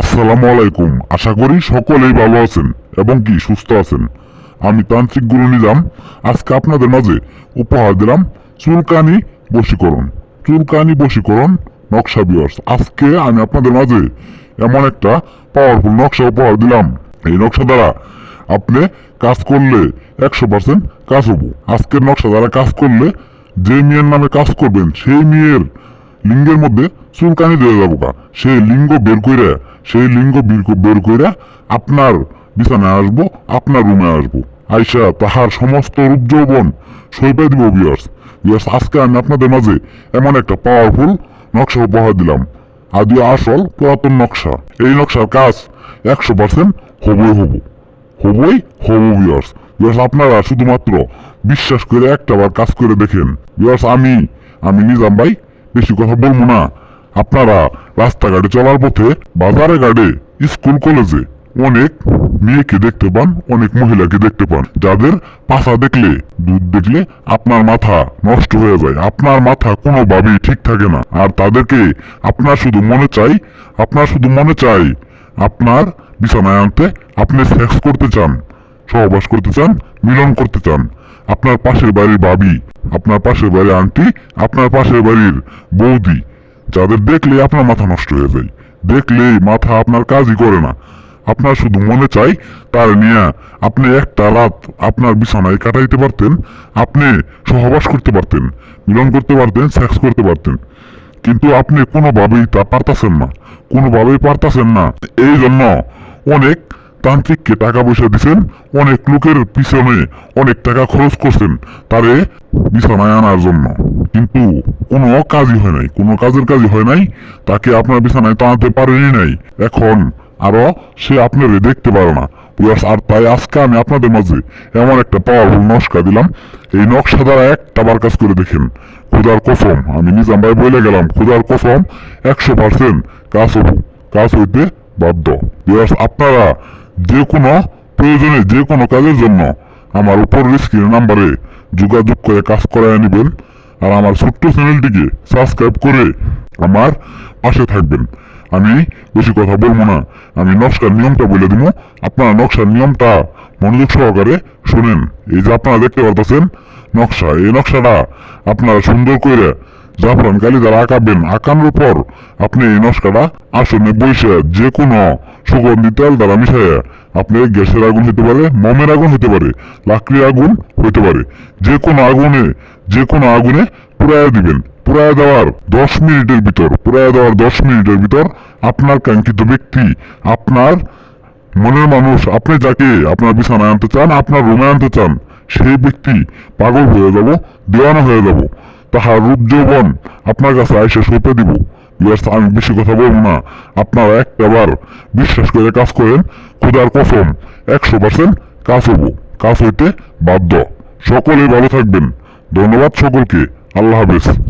আসসালামু আলাইকুম। আশা করি সকলেই ভালো আছেন এবং কি, সুস্থ আছেন। আমি তান্ত্রিক গুরু নিজাম। আজকে আপনাদের মাঝে উপহার দিলাম চুলকানি বশীকরণ। চুলকানি বশীকরণ, নকশা বিয়ার্স আজকে আমি আপনাদের মাঝে এমন একটা পাওয়ারফুল নকশা উপহার দিলাম। এই নকশা দ্বারা আপনি কাজ করলে একশো পার্সেন্ট কাজ হব। আজকের নকশা দ্বারা কাজ করলে যে মেয়ের নামে কাজ করবেন, সেই মেয়ের লিঙ্গের মধ্যে চুলকানি দিয়ে যাব কা সেই লিঙ্গ বের কইরা, সেই লিঙ্গ বের ক- বের কইরা আপনার বিছানায় আসব, আপনার রুমে আসব। আইসা তাহার সমস্ত রূপ যৌবন সইপে দিব বিয়ার্স বিয়ার্স আজকে আমি আপনাদের মাঝে এমন একটা পাওয়ারফুল নকশা উপহার দিলাম। আদি আসল পুরাতন নকশা। এই নকশার কাজ একশো পার্সেন্ট হবই হব। হবই হব বিয়ার্স বিয়ার্স আপনারা শুধুমাত্র বিশ্বাস করে একটাবার কাজ করে দেখেন। বিয়ার্স আমি আমি নিজাম ভাই, বেশি কথা বলব না। আপনারা রাস্তাঘাটে চলার পথে বাজারে ঘাটে, স্কুল, কলেজে অনেক মেয়েকে দেখতে পান, অনেক মহিলাকে দেখতে পান। যাদের পাশা দেখলে, দুধ দেখলে আপনার মাথা নষ্ট হয়ে যায়। আপনার মাথা কোনোভাবেই ঠিক থাকে না। আর তাদেরকে আপনার শুধু মনে চাই, আপনার শুধু মনে চাই, আপনার বিছানায় আনতে আপনি সেক্স করতে চান, সহবাস করতে চান, মিলন করতে চান। আপনার পাশের বাড়ির বাবি আপনার পাশের বাড়ির আন্টি আপনার পাশের বাড়ির বৌদি যাদের দেখলে আপনার মাথা নষ্ট হয়ে যায়, দেখলেই মাথা আপনার কাজই করে না। আপনার শুধু মনে চাই, তার নিয়ে আপনি একটা রাত আপনার বিছানায় কাটাইতে পারতেন, আপনি সহবাস করতে পারতেন, মিলন করতে পারতেন, সেক্স করতে পারতেন। কিন্তু আপনি কোনোভাবেই তা পারতাছেন না, কোনোভাবেই পারতাছেন না। এই জন্য অনেক তান্ত্রিককে টাকা পয়সা দিচ্ছেন অনেক লোকের পিছনে অনেক টাকা খরচ করছেন, তারে বিছানায় আনার জন্য। কিন্তু কোনো কাজই হয় নাই, কোনো কাজের কাজই হয় নাই, তাকে আপনার বিছানায় টানাতে পারেনি নাই। এখন আরও সে আপনারে দেখতে পারে না। আর তাই আজকে আমি আপনাদের মাঝে এমন একটা পাওয়ারফুল নকশা দিলাম। এই নকশা দ্বারা একটা বার কাজ করে দেখেন। খুদার কসম, আমি নিজাম ভাই বলে গেলাম, খুদার কসম, একশো পার্সেন্ট কাজ কাজ হইতে বাধ্য। আপনারা যে কোনো প্রয়োজনে যে কোনো কাজের জন্য আমার উপর স্ক্রিন নাম্বারে যোগাযোগ করে কাজ করায় নেবেন আর আমার ছোট্ট চ্যানেলটিকে সাবস্ক্রাইব করে আমার পাশে থাকবেন। আমি বেশি কথা বলব না। আমি নকশার নিয়মটা বলে দিব। আপনারা নকশার নিয়মটা মনোযোগ সহকারে শোনেন। এই যে আপনারা দেখতে পারতেছেন, নকশা। এই নকশাটা আপনারা সুন্দর করে জাফরান কালি দ্বারা আঁকাবেন আঁকানোর পর আপনি এই নস্কাটা আসনে বসে যে কোনো সুগন্ধি তেল দ্বারা মিশাইয়া আপনি গ্যাসের আগুন হতে পারে, মমের আগুন হতে পারে, লাকড়ির আগুন হতে পারে। যে কোনো আগুনে যে কোনো আগুনে পুরাইয়া দিবেন। পুরাইয়া দেওয়ার দশ মিনিটের ভিতর, পুরাইয়া দেওয়ার দশ মিনিটের ভিতর আপনার কাঙ্ক্ষিত ব্যক্তি, আপনার মনের মানুষ, আপনি যাকে আপনার বিছানায় আনতে চান, আপনার রুমে আনতে চান, সেই ব্যক্তি পাগল হয়ে যাব, দেওয়ানা হয়ে যাব। তাহার রূপ যৌবন আপনার কাছে আইসে সঁপে দিব। ইয়াস, আমি বেশি কথা বলব না। আপনারা একটাবার বিশ্বাস করে কাজ করেন, খোদার কসম, একশো পার্সেন্ট কাজ হব কাজ হইতে বাধ্য। সকলে ভালো থাকবেন। ধন্যবাদ সকলকে। আল্লাহ হাফেজ।